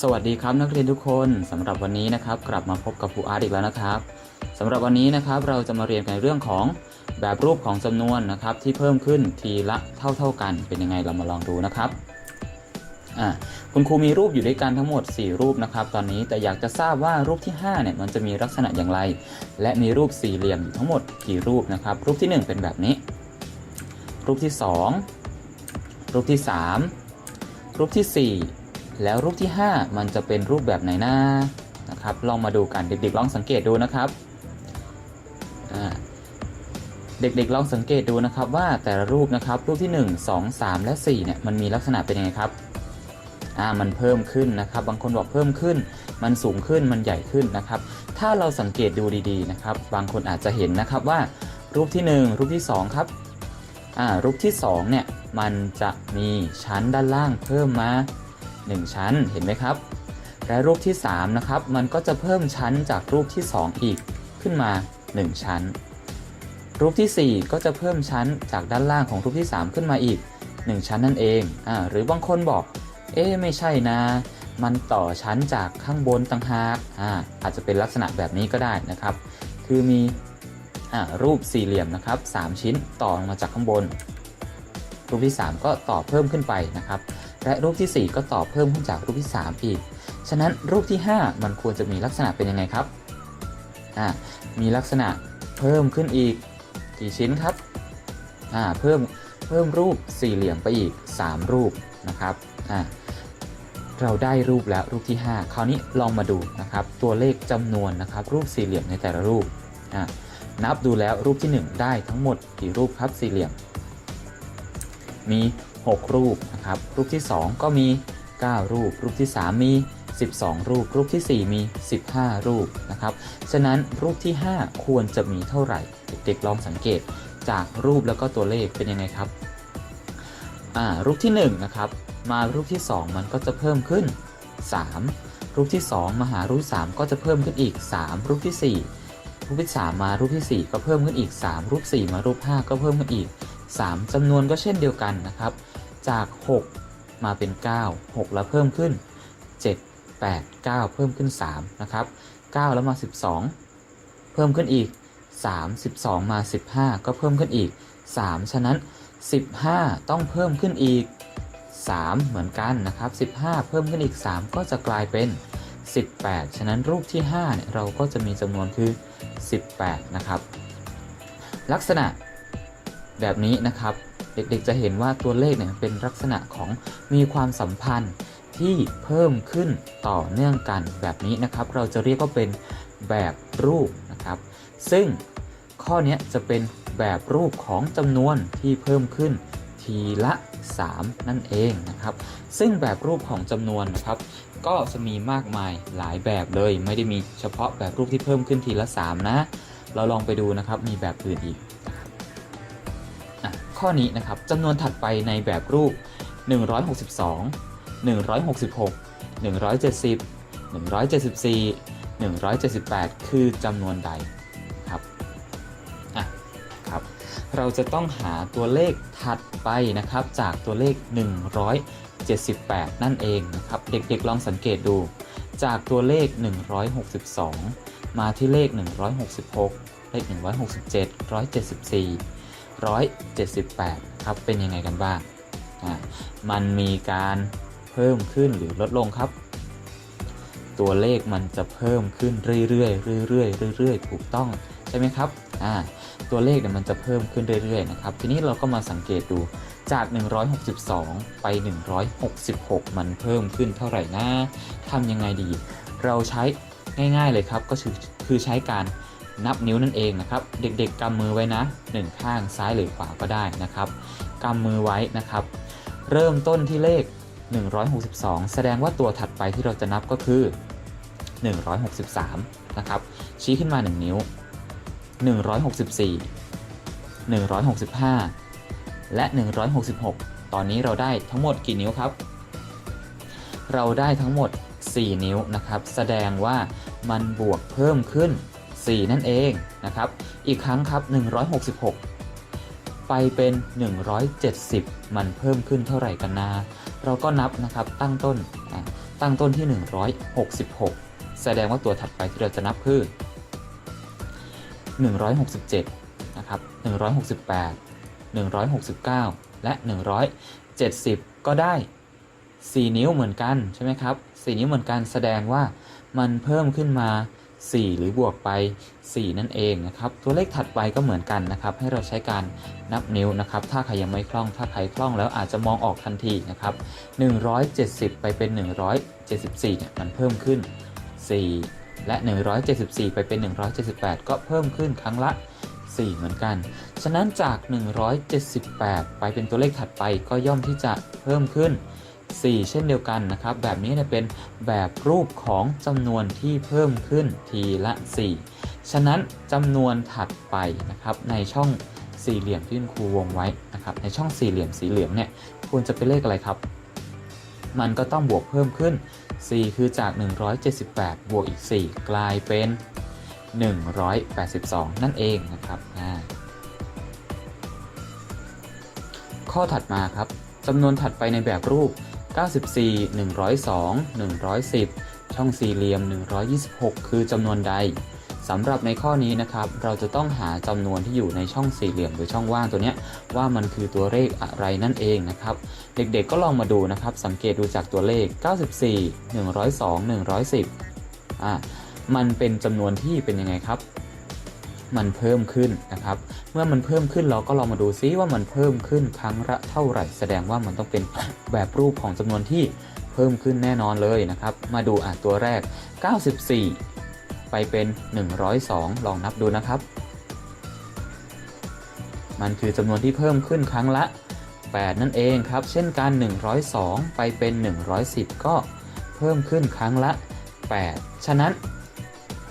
สวัสดีครับนักเรียนทุกคนสำหรับวันนี้นะครับ กลับมาพบกับครูอาร์ตอีกแล้วนะครับสำหรับวันนี้นะครับเราจะมาเรียนกันเรื่องของแบบรูปของจำนวนนะครับ ที่เพิ่มขึ้นทีละเท่าเท่ากัน เป็นยังไงเรามาลองดูนะครับคุณครูมีรูปอยู่ด้วยกันทั้งหมด 4 รูปนะครับ ตอนนี้แต่อยากจะทราบว่ารูปที่5เนี่ยมันจะมีลักษณะอย่างไร และมีรูปสี่เหลี่ยมอยู่ทั้งหมดกี่รูปนะครับ รูปที่ 1 เป็นแบบนี้ รูปที่ 2 รูปที่ 3 รูปทีสี่4 แล้วรูปที่ 5 มันจะเป็นรูปแบบไหนนะนะครับ ลองมาดูกันเด็กๆลองสังเกตดูนะครับเด็กๆลองสังเกตดูนะครับว่าแต่ละรูปนะครับรูปที่ 1 2 3 และ4เนี่ยมันมีลักษณะเป็นยังไงครับอ่ามันเพิ่มขึ้นนะครับ บางคนบอกเพิ่มขึ้น มันสูงขึ้นมันใหญ่ขึ้นนะครับ ถ้าเราสังเกตดูดีๆนะครับ บางคนอาจจะเห็นนะครับว่า รูปที่ 1 รูปที่ 2 ครับอ่ารูปที่2เนี่ยมันจะมีชั้นด้านล่างเพิ่มมา 1 ชั้นเห็นไหมครับ และรูปที่3นะครับมันก็จะเพิ่มชั้นจากรูปที่ 2 อีกขึ้นมา 1 ชั้น รูปทีสี่ 4 ก็จะเพิ่มชั้นจากด้านล่างของรูปที่ 3 ขึ้นมาอีก 1 ชั้นนั่นเองอ่าหรือบางคนบอก เอ๊ไม่ใช่นะ มันต่อชั้นจากข้างบนต่างหากอ่าอาจจะเป็นลักษณะแบบนี้ก็ได้นะครับ คือมีอรูปสี่เหลี่ยมนะครับ3ชิ้นต่อลงมาจากข้างบน รูปที่ 3 ก็ต่อเพิ่มขึ้นไปนะครับ และรูปที่ 4 ก็ต่อเพิ่มขึ้นจากรูปที่ 3 อีก ฉะนั้นรูปที่ 5 มันควรจะมีลักษณะเป็นยังไงครับ อ่า มีลักษณะเพิ่มขึ้นอีกกี่ชิ้นครับ อ่า เพิ่มเพิ่มรูปสี่เหลี่ยมไปอีก 3 รูปนะครับ อ่า เราได้รูปแล้วรูปที่ 5 คราวนี้ลองมาดูนะครับ ตัวเลขจำนวนนะครับ รูปสี่เหลี่ยมในแต่ละรูป อ่า นับดูแล้วรูปที่ 1 ได้ทั้งหมดกี่รูปครับสี่เหลี่ยม มี 6 รูปนะครับ รูปที่ 2 ก็มี 9 รูป รูปที่ 3 มี 12 รูป รูปทีสี่ 4 มี 15 รูปนะครับ ฉะนั้นรูปที่ 5 ควรจะมีเท่าไหร่ เด็กๆลองสังเกตจากรูปแล้วก็ตัวเลขเป็นยังไงครับ อ่า รูปที่1นะครับมารูปที่ 2 มันก็จะเพิ่มขึ้น 3 รูปที่ 2 มาหารูป 3 ก็จะเพิ่มขึ้นอีก 3 รูปที่ 4 รูปที่ 3 มารูปที่ 4 ก็เพิ่มขึ้นอีก 3 รูป 4 มารูป 5 ก็เพิ่มขึ้นอีก 3จำนวนก็เช่นเดียวกันนะครับ จาก 6 มาเป็น 9 6 แล้วเพิ่มขึ้น 7 8 9 เพิ่มขึ้น 3 นะครับ 9 แล้วมา 12 เพิ่มขึ้นอีก 3 12 มา 15 ก็เพิ่มขึ้นอีก 3 ฉะนั้น 15 ต้องเพิ่มขึ้นอีก 3 เหมือนกันนะครับ 15 เพิ่มขึ้นอีก 3 ก็จะกลายเป็น 18 ฉะนั้นรูปที่5เนี่ยเราก็จะมีจำนวนคือ 18 นะครับ ลักษณะแบบนี้นะครับ เด็กๆจะเห็นว่าตัวเลขเนี่ยเป็นลักษณะของมีความสัมพันธ์ที่เพิ่มขึ้นต่อเนื่องกันแบบนี้นะครับ เราจะเรียกว่าเป็นแบบรูปนะครับ ซึ่งข้อนี้จะเป็นแบบรูปของจำนวนที่เพิ่มขึ้นทีละ 3 นั่นเองนะครับ ซึ่งแบบรูปของจำนวนนะครับ ก็จะมีมากมายหลายแบบเลย ไม่ได้มีเฉพาะแบบรูปที่เพิ่มขึ้นทีละ 3 นะ เราลองไปดูนะครับมีแบบอื่นอีก ข้อนี้นะครับจำนวนถัดไปในแบบรูป 162 166 170 174 178 คือจำนวนใดครับอะครับ เราจะต้องหาตัวเลขถัดไปนะครับจากตัวเลข 178 นั่นเองนะครับเด็กๆลองสังเกตดู จากตัวเลข 162 มาที่เลข 166 เลข 167 174 178 ครับ เป็นยังไงกันบ้างอ่ามันมีการเพิ่มขึ้นหรือลดลงครับ ตัวเลขมันจะเพิ่มขึ้นเรื่อยๆเรื่อยๆเรื่อยๆ ถูกต้องใช่ไหมครับอ่าตัวเลขเนี่ยมันจะเพิ่มขึ้นเรื่อยๆนะครับ ทีนี้เราก็มาสังเกตดูจาก 162 ไป 166 มันเพิ่มขึ้นเท่าไหร่นะทำยังไงดี เราใช้ง่ายๆเลยครับ ก็คือคือใช้การ นับนิ้วนั่นเองนะครับ เด็กๆกำมือไว้นะหนึ่งข้างซ้ายหรือขวาก็ได้นะครับกำมือไว้นะครับ เริ่มต้นที่เลข 162 แสดงว่าตัวถัดไปที่เราจะนับก็คือ 163 นะครับ ชี้ขึ้นมา 1 นิ้ว 164 165 และ 166 ตอนนี้เราได้ทั้งหมดกี่นิ้วครับ เราได้ทั้งหมด 4 นิ้วนะครับ แสดงว่ามันบวกเพิ่มขึ้น 4 นั่นเองนะครับ อีกครั้งครับ 166 ไปเป็น 170 มันเพิ่มขึ้นเท่าไหร่กันนะ เราก็นับนะครับตั้งต้น ตั้งต้นที่ 166 แสดงว่าตัวถัดไปที่เราจะนับคือ 167 นะครับ 168 169 และ 170 ก็ได้ 4 นิ้วเหมือนกันใช่ไหมครับ 4 นิ้วเหมือนกันแสดงว่ามันเพิ่มขึ้นมา 4 หรือบวกไป 4 นั่นเองนะครับ ตัวเลขถัดไปก็เหมือนกันนะครับ ให้เราใช้การนับนิ้วนะครับ ถ้าใครยังไม่คล่อง ถ้าใครคล่องแล้วอาจจะมองออกทันทีนะครับ 170 ไปเป็น 174เนี่ยมันเพิ่มขึ้น 4 และ 174 ไปเป็น 178 ก็เพิ่มขึ้นครั้งละ 4 เหมือนกัน ฉะนั้นจาก 178 ไปเป็นตัวเลขถัดไปก็ย่อมที่จะเพิ่มขึ้น 4 เช่นเดียวกันนะครับ แบบนี้เนี่ยเป็นแบบรูปของจำนวนที่เพิ่มขึ้นทีละ 4 ฉะนั้นจำนวนถัดไปนะครับในช่องสี่เหลี่ยมที่คุณครูวงไว้นะครับในช่องสี่เหลี่ยมสีเหลืองเนี่ยควรจะเป็นเลขอะไรครับ มันก็ต้องบวกเพิ่มขึ้น 4 คือจาก 178 บวกอีก 4 กลายเป็น 182 นั่นเองนะครับข้อถัดมาครับจำนวนถัดไปในแบบรูป 94 102 110 ช่องสี่เหลี่ยม 126 คือจำนวนใดสำหรับในข้อนี้นะครับ เราจะต้องหาจำนวนที่อยู่ในช่องสี่เหลี่ยมหรือช่องว่างตัวนี้ว่ามันคือตัวเลขอะไรนั่นเองนะครับ เด็กๆก็ลองมาดูนะครับ สังเกตดูจากตัวเลข 94 102 110อ่ามันเป็นจำนวนที่เป็นยังไงครับ มันเพิ่มขึ้นนะครับ เมื่อมันเพิ่มขึ้นเราก็ลองมาดูซิว่ามันเพิ่มขึ้นครั้งละเท่าไหร่ แสดงว่ามันต้องเป็นแบบรูปของจำนวนที่เพิ่มขึ้นแน่นอนเลยนะครับ มาดูอะตัวแรก 94 ไปเป็น 102 ลองนับดูนะครับ มันคือจำนวนที่เพิ่มขึ้นครั้งละ 8 นั่นเองครับ เช่นกัน102 ไปเป็น 110 ก็เพิ่มขึ้นครั้งละ 8 ฉะนั้น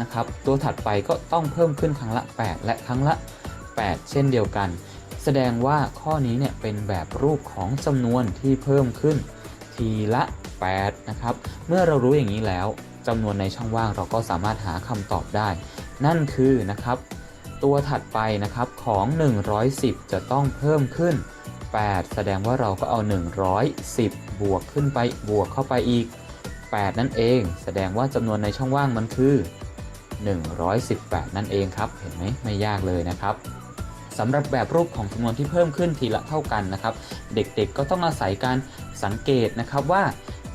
นะครับ ตัวถัดไปก็ต้องเพิ่มขึ้นครั้งละ 8 และครั้งละ 8 เช่นเดียวกัน แสดงว่าข้อนี้เนี่ยเป็นแบบรูปของจำนวนที่เพิ่มขึ้น ทีละ 8 นะครับ เมื่อเรารู้อย่างนี้แล้วจำนวนในช่องว่างเราก็สามารถหาคำตอบได้ นั่นคือนะครับตัวถัดไปนะครับของ 110 จะต้องเพิ่มขึ้น 8 แสดงว่าเราก็เอา 110 บวกขึ้นไปบวกเข้าไปอีก 8 นั่นเอง แสดงว่าจำนวนในช่องว่างมันคือ 118 นั่นเองครับ เห็นไหมไม่ยากเลยนะครับสำหรับแบบรูปของจำนวนที่เพิ่มขึ้นทีละเท่ากันนะครับ เด็กๆก็ต้องอาศัยการสังเกตนะครับว่า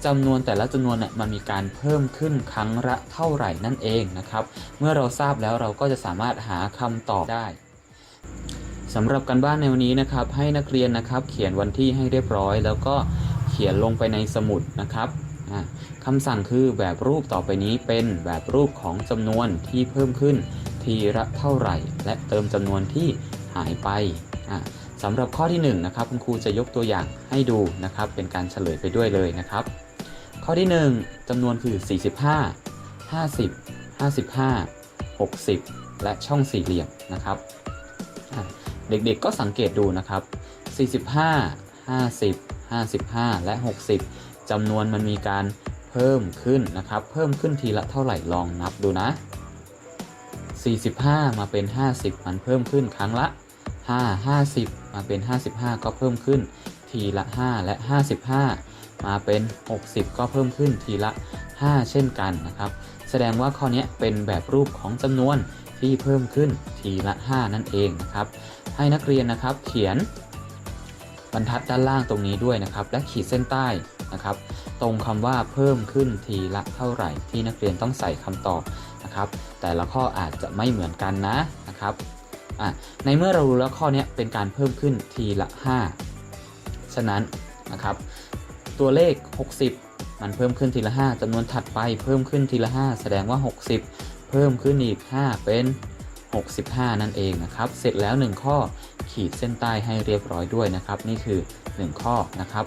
จำนวนแต่ละจำนวนเนี่ยมันมีการเพิ่มขึ้นครั้งละเท่าไหร่นั่นเองนะครับ เมื่อเราทราบแล้วเราก็จะสามารถหาคำตอบได้สำหรับการบ้านในวันนี้นะครับ ให้นักเรียนนะครับ เขียนวันที่ให้เรียบร้อย แล้วก็เขียนลงไปในสมุดนะครับ คำสั่งคือแบบรูปต่อไปนี้เป็นแบบรูปของจำนวนที่เพิ่มขึ้น ทีละเท่าไหร่ และเติมจำนวนที่หายไปสำหรับข้อที่1นงนะครับคุณครูจะยกตัวอย่างให้ดูนะครับ เป็นการเฉลยไปด้วยเลยนะครับ ข้อที่ 1จำนวนคือ 45 50 55 60 และช่องสี่เหลี่ยมนะครับ เด็กๆก็สังเกตดูนะครับ 45 50 55 และ 60 จำนวนมันมีการเพิ่มขึ้นนะครับ เพิ่มขึ้นทีละเท่าไหร่ลองนับดูนะ 45 มาเป็น 50 มันเพิ่มขึ้นครั้งละ 5 50 มาเป็น 55 ก็เพิ่มขึ้น ทีละ 5 และ 55 มาเป็น 60 ก็เพิ่มขึ้นทีละ 5 เช่นกันนะครับ แสดงว่าข้อนี้เป็นแบบรูปของจำนวนที่เพิ่มขึ้นทีละ 5 นั่นเองนะครับ ให้นักเรียนนะครับเขียนบรรทัดด้านล่างตรงนี้ด้วยนะครับ และขีดเส้นใต้ นะครับ ตรงคำว่าเพิ่มขึ้นทีละเท่าไหร่ที่นักเรียนต้องใส่คำตอบนะครับ แต่ละข้ออาจจะไม่เหมือนกันนะนะครับในเมื่อเรารู้แล้วข้อนี้เป็นการเพิ่มขึ้นทีละ 5 ฉะนั้นนะครับ ตัวเลข 60 มันเพิ่มขึ้นทีละ 5จำนวนถัดไปเพิ่มขึ้นทีละ 5 แสดงว่า 60 เพิ่มขึ้นอีก 5 เป็น 65 นั่นเองนะครับ เสร็จแล้ว 1 ข้อขีดเส้นใต้ให้เรียบร้อยด้วยนะครับ นี่คือ 1 ข้อนะครับ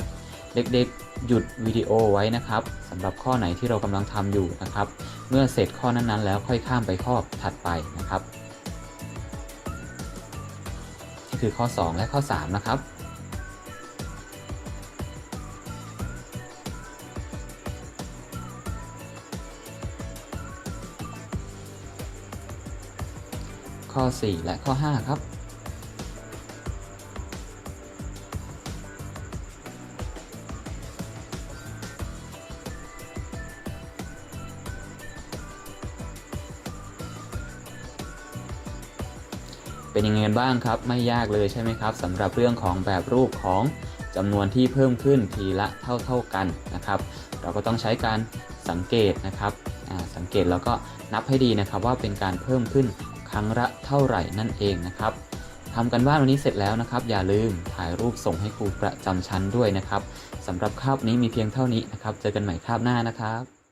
เด็กๆ หยุดวิดีโอไว้นะครับสำหรับข้อไหนที่เรากำลังทำอยู่นะครับ เมื่อเสร็จข้อนั้นๆ แล้วค่อยข้ามไปข้อถัดไปนะครับนี่คือข้อ 2 และข้อ 3 นะครับข้อ 4 และข้อ 5 ครับ เป็นยังไงกันบ้างครับ ไม่ยากเลยใช่ไหมครับสำหรับเรื่องของแบบรูปของจำนวนที่เพิ่มขึ้นทีละเท่าเท่าๆกันนะครับ เราก็ต้องใช้การสังเกตนะครับสังเกตแล้วก็นับให้ดีนะครับว่าเป็นการเพิ่มขึ้นครั้งละเท่าไหร่นั่นเองนะครับทำกันบ้านวันนี้เสร็จแล้วนะครับ อย่าลืมถ่ายรูปส่งให้ครูประจำชั้นด้วยนะครับสำหรับคาบนี้มีเพียงเท่านี้นะครับ เจอกันใหม่คาบหน้านะครับ